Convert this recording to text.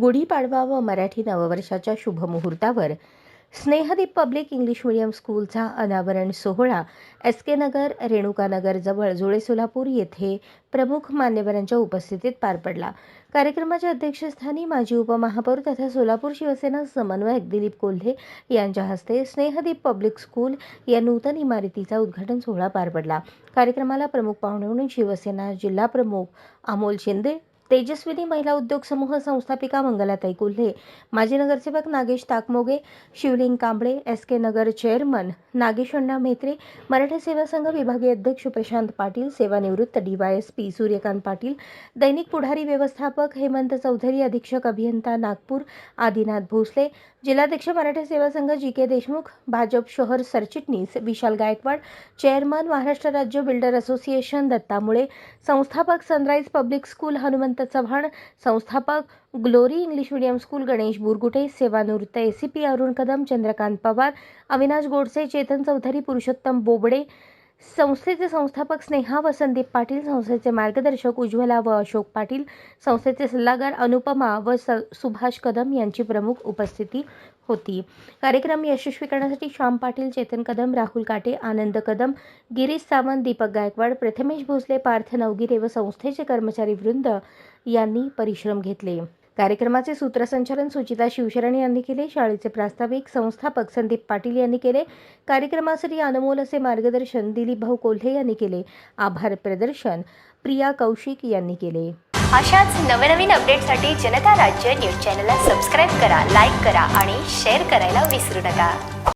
गुढीपाडवा व मराठी नववर्षाच्या शुभमुहूर्तावर स्नेहदीप पब्लिक इंग्लिश मीडियम स्कूलचा अनावरण सोहळा एस के नगर रेणुकानगरजवळ जुळे सोलापूर येथे प्रमुख मान्यवरांच्या उपस्थितीत पार पडला. कार्यक्रमाच्या अध्यक्षस्थानी माजी उपमहापौर तथा सोलापूर शिवसेना समन्वयक दिलीप कोल्हे यांच्या हस्ते स्नेहदीप पब्लिक स्कूल या नूतन इमारतीचा उद्घाटन सोहळा पार पडला. कार्यक्रमाला प्रमुख पाहुणे म्हणून शिवसेना जिल्हा प्रमुख अमोल शिंदे तेजस्विनी महिला उद्योग समूह संस्थापिका मंगलाताई कोल्हे माजी नगरसेवक Nagesh Takmoge Shivling Kamble S K Nagar chairman Nagesh Anna Mhetre Maratha Seva Sangh विभागीय अध्यक्ष प्रशांत पाटील सेवानिवृत्त डीवायएसपी सूर्यकांत पाटील दैनिक पुढारी व्यवस्थापक हेमंत चौधरी अधीक्षक अभियंता नागपूर आदिनाथ भोसले जिल्हाध्यक्ष मराठा सेवा संघ जी के देशमुख भाजप शहर सरचिटणीस विशाल गायकवाड चेअरमन महाराष्ट्र राज्य बिल्डर असोसिएशन दत्तामुळे संस्थापक sunrise public school Hanumant Chavan संस्थापक glory English medium school Ganesh Burgute सेवानिवृत्त एसीपी अरुण कदम चंद्रकांत पवार अविनाश गोडसे चेतन चौधरी पुरुषोत्तम बोबडे संस्थेचे संस्थापक स्नेहा व संदीप पाटील संस्थेचे मार्गदर्शक उज्ज्वला व अशोक पाटील संस्थेचे सल्लागार अनुपमा व स सुभाष कदम यांची प्रमुख उपस्थिती होती. कार्यक्रम यशस्वी करण्यासाठी श्याम पाटील चेतन कदम राहुल काटे आनंद कदम गिरीश सावंत दीपक गायकवाड प्रथमेश भोसले पार्थ नवगिरे व संस्थेचे कर्मचारी वृंद यांनी परिश्रम घेतले. कार्यक्रमाचे सूत्रसंचालन सुचिता शिवशरण यांनी केले. शाळेचे प्रास्ताविक संस्थापक संदीप पाटील यांनी केले. कार्यक्रमासाठी अनमोल असे मार्गदर्शन दिलीप भाऊ कोल्हे यांनी केले. आभार प्रदर्शन प्रिया कौशिक यांनी केले. अशाच नवनवीन अपडेटसाठी जनता राज्य न्यूज चॅनलला सबस्क्राईब करा लाईक करा आणि शेअर करायला विसरू नका.